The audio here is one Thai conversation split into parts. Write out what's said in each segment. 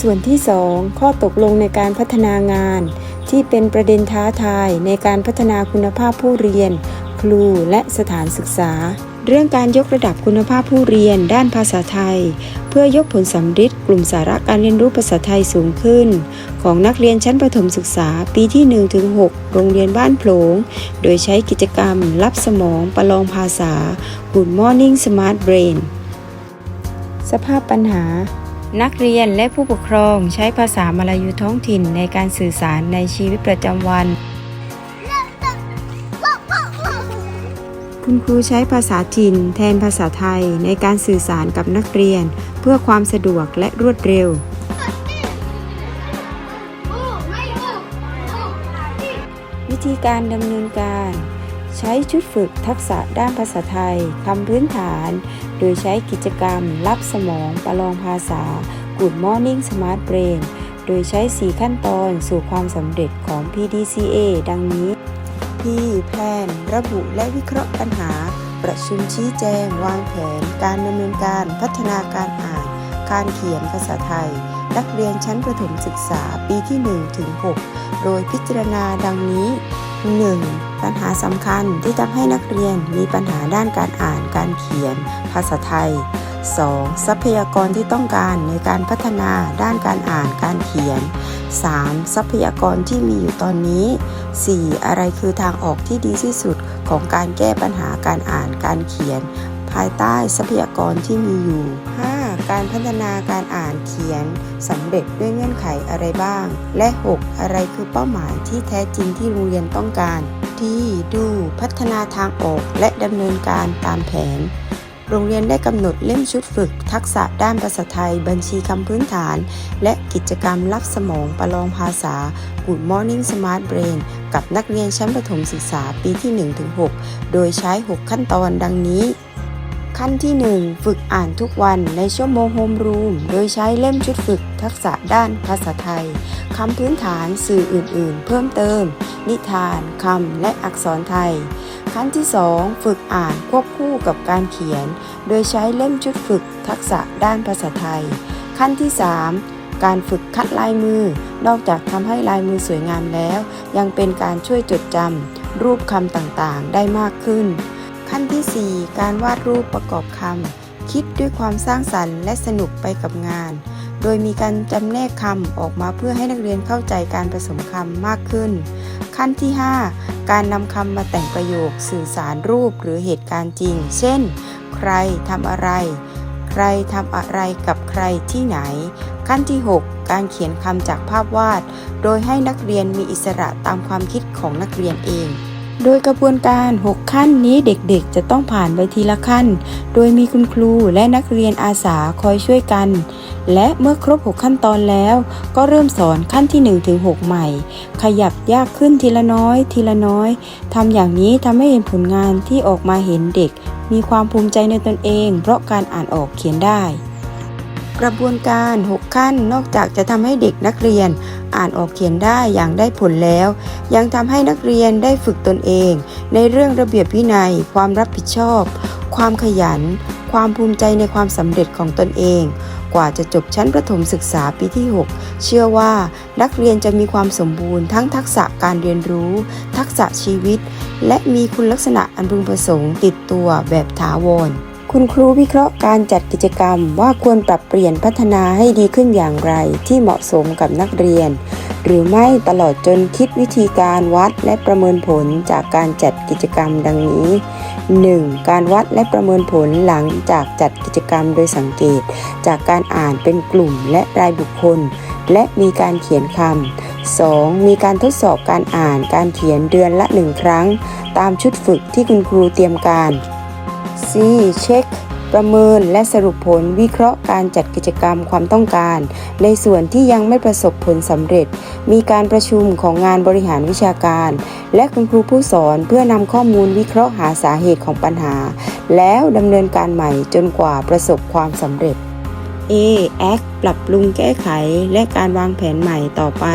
ส่วนที่ 2 ข้อตกลงในการพัฒนางาน ที่เป็นประเด็นท้าทายในการพัฒนาคุณภาพผู้เรียน ครูและสถานศึกษา เรื่องการยกระดับคุณภาพผู้เรียนด้านภาษาไทย เพื่อยกผลสำฤทธิ์กลุ่มสาระการเรียนรู้ภาษาไทยสูงขึ้น ของนักเรียนชั้นประถมศึกษาปีที่ 1-6 โรงเรียนบ้านโผลง โดยใช้กิจกรรม รับสมองประลองภาษา Good Morning Smart Brain สภาพปัญหา นักเรียนและผู้ปกครองใช้ภาษามลายูท้องถิ่นในการสื่อสารในชีวิตประจำวัน คุณครูใช้ภาษาถิ่นแทนภาษาไทยในการสื่อสารกับนักเรียน เพื่อความสะดวกและรวดเร็ว วิธีการดำเนินการ ใช้ชุดฝึกทักษะด้านภาษาไทยคำพื้นฐาน โดยใช้กิจกรรม รับสมองประลองภาษา Good Morning Smart Brain โดยใช้ 4 ขั้นตอนสู่ความสำเร็จของ PDCA ดังนี้ P แพลนระบุและวิเคราะห์ปัญหา ประชุมชี้แจง วางแผน การดำเนินการพัฒนาการอ่าน การเขียนภาษาไทย นักเรียนชั้นประถมศึกษาปีที่ 1 ถึง 6 โดยพิจารณาดังนี้ 1. ปัญหาสำคัญที่ทำให้นักเรียนมีปัญหาด้านการอ่านการเขียน ภาษาไทย 2. ทรัพยากรที่ต้องการในการพัฒนาด้านการอ่านการเขียน 3. ทรัพยากรที่มีอยู่ตอนนี้ 4. อะไรคือทางออกที่ดีที่สุดของการแก้ปัญหาการอ่านการเขียน ภายใต้ทรัพยากรที่มีอยู่ 5. การพัฒนาการอ่านเขียนสำเร็จด้วยเงื่อนไขอะไรบ้าง และ 6. อะไรคือเป้าหมายที่แท้จริงที่โรงเรียนต้องการที่ดูพัฒนาทางออกและดำเนินการตามแผน โรงเรียนได้กำหนดเล่มชุดฝึก ทักษะด้านภาษาไทย บัญชีคำพื้นฐาน และกิจกรรมรับสมองประลองภาษา Good Morning Smart Brain กับนักเรียนชั้นประถมศึกษาปีที่ 1-6 โดยใช้ 6 ขั้นตอนดังนี้ ขั้นที่ 1 ฝึกอ่านทุกวันในชั่วโมงโฮมรูม โดยใช้เล่มชุดฝึกทักษะด้านภาษาไทย คำพื้นฐานสื่ออื่นๆ เพิ่มเติม นิทาน คำ และอักษรไทย ขั้นที่ 2 ฝึกอ่านควบคู่กับการเขียน โดยใช้เล่มชุดฝึกทักษะด้านภาษาไทย ขั้นที่ 3 การฝึกคัดลายมือ นอกจากทำให้ลายมือสวยงามแล้ว ยังเป็นการช่วยจดจำรูปคำต่างๆ ได้มากขึ้น ขั้นที่ 4 การวาดรูปประกอบคำ คิดด้วยความสร้างสรรค์และสนุกไปกับงาน โดยมีการจำแนกคำออกมาเพื่อให้นักเรียนเข้าใจการผสมคำมากขึ้น ขั้นที่ 5 การนำคำมาแต่งประโยคสื่อสารรูปหรือเหตุการณ์จริง เช่น ใครทำอะไร ใครทำอะไรกับใครที่ไหน ขั้นที่ 6 การเขียนคำจากภาพวาด โดยให้นักเรียนมีอิสระตามความคิดของนักเรียนเอง โดยกระบวนการ 6 ขั้นนี้เด็กๆ จะต้องผ่านไปทีละขั้น โดยมีคุณครูและนักเรียนอาสาคอยช่วยกัน และเมื่อครบ 6 ขั้นตอนแล้ว ก็เริ่มสอนขั้นที่ 1 ถึง 6 ใหม่ ขยับยากขึ้นทีละน้อย ทีละน้อยทำอย่างนี้ทำให้เห็นผลงานที่ออกมาเห็นเด็ก มีความภูมิใจในตนเอง เพราะการอ่านออกเขียนได้กระบวนการ 6 ขั้นนอกจากจะทำให้เด็กนักเรียน อ่านออกเขียนได้อย่างได้ผลแล้ว ยังทำให้นักเรียนได้ฝึกตนเอง ในเรื่องระเบียบวินัย ความรับผิดชอบ ความขยัน ความภูมิใจในความสำเร็จของตนเอง กว่าจะจบชั้นประถมศึกษาปีที่ 6 เชื่อว่านักเรียนจะมีความสมบูรณ์ทั้งทักษะการเรียนรู้ ทักษะชีวิต และมีคุณลักษณะอันพึงประสงค์ติดตัวแบบถาวร คุณครูวิเคราะห์การจัดกิจกรรมว่าควรปรับเปลี่ยนพัฒนาให้ดีขึ้นอย่างไรที่เหมาะสมกับนักเรียน หรือไม่ตลอดจนคิดวิธีการวัดและประเมินผลจากการจัดกิจกรรมดังนี้ 1. การวัดและประเมินผลหลังจากจัดกิจกรรมโดยสังเกต จากการอ่านเป็นกลุ่มและรายบุคคล และมีการเขียนคำ 2. มีการทดสอบการอ่านการเขียนเดือนละหนึ่งครั้ง ตามชุดฝึกที่คุณครูเตรียมการ C เช็ค ประเมินและสรุปผลวิเคราะห์การจัดกิจกรรมความต้องการ ในส่วนที่ยังไม่ประสบผลสำเร็จ มีการประชุมของงานบริหารวิชาการ และคุณครูผู้สอนเพื่อนำข้อมูลวิเคราะห์หาสาเหตุของปัญหา แล้วดำเนินการใหม่จนกว่าประสบความสำเร็จ A act ปรับปรุงแก้ไขและการวางแผนใหม่ต่อไป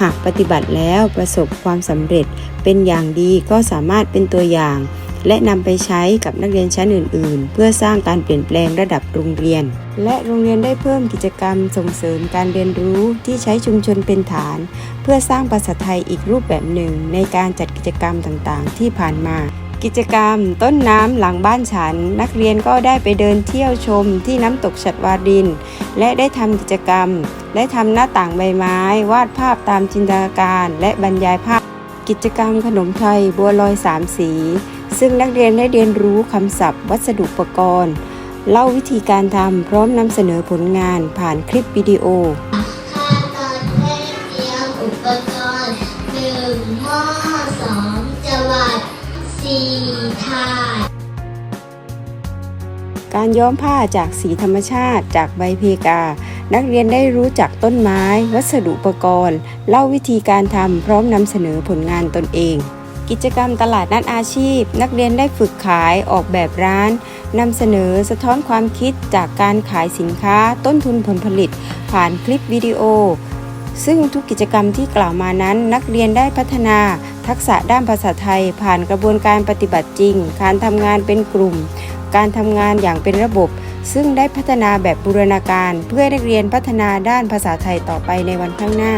หากปฏิบัติแล้วประสบความสำเร็จ เป็นอย่างดีก็สามารถเป็นตัวอย่าง และนำไปใช้กับนักเรียนชั้นอื่น ๆ เพื่อสร้างการเปลี่ยนแปลงระดับโรงเรียน และโรงเรียนได้เพิ่มกิจกรรมส่งเสริมการเรียนรู้ที่ใช้ชุมชนเป็นฐาน เพื่อสร้างภาษาไทยอีกรูปแบบหนึ่ง ในการจัดกิจกรรมต่างๆ ที่ผ่านมา กิจกรรม ต้นน้ำหลังบ้านฉัน นักเรียนก็ได้ไปเดินเที่ยวชมที่น้ำตกฉัดวาริน และได้ทำกิจกรรม และทำหน้าต่างใบไม้ วาดภาพตามจินตนาการ และบรรยายภาพ กิจกรรมขนมไทยบัวลอยสามสี ซึ่งนักเรียนได้เรียนรู้คำศัพท์ วัสดุอุปกรณ์ เล่าวิธีการทำพร้อมนำเสนอผลงานผ่านคลิปวิดีโอ ขั้นตอนแรกเตรียมอุปกรณ์หนึ่งหม้อสองจวัดสี่ถาด การย้อมผ้าจากสีธรรมชาติจากใบเพกา นักเรียนได้รู้จักต้นไม้ วัสดุอุปกรณ์ เล่าวิธีการทำพร้อมนำเสนอผลงานตนเอง กิจกรรมตลาดนัดอาชีพ นักเรียนได้ฝึกขายออกแบบร้านนำเสนอสะท้อนความคิดจากการขายสินค้าต้นทุนผลผลิต ผ่านคลิปวิดีโอ ซึ่งทุกกิจกรรมที่กล่าวมานั้น นักเรียนได้พัฒนา ทักษะด้านภาษาไทย ผ่านกระบวนการปฏิบัติจริง การทำงานเป็นกลุ่ม การทำงานอย่างเป็นระบบ ซึ่งได้พัฒนาแบบบูรณาการ เพื่อให้นักเรียนพัฒนาด้านภาษาไทยต่อไปในวันข้างหน้า